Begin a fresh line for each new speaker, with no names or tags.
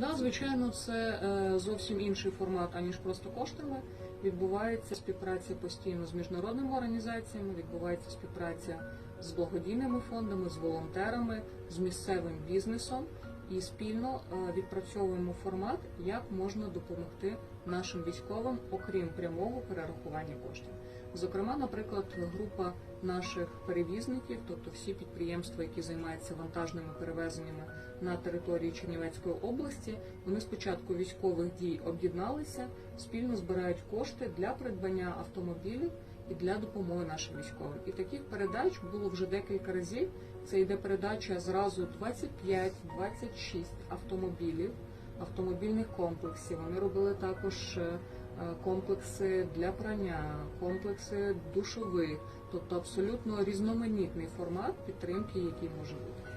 Да, звичайно, це е, зовсім інший формат, аніж просто коштами. Відбувається співпраця постійно з міжнародними організаціями, відбувається співпраця з благодійними фондами, з волонтерами, з місцевим бізнесом і спільно е, відпрацьовуємо формат, як можна допомогти нашим військовим, окрім прямого перерахування коштів. Зокрема, наприклад, група наших перевізників, тобто всі підприємства, які займаються вантажними перевезеннями на території Чернівецької області, вони спочатку військових дій об'єдналися, спільно збирають кошти для придбання автомобілів і для допомоги нашим військовим. І таких передач було вже декілька разів. Це йде передача зразу 25-26 автомобілів, автомобільних комплексів. Вони робили також е, е, комплекси для прання, комплекси душових, тобто абсолютно різноманітний формат підтримки, який може бути.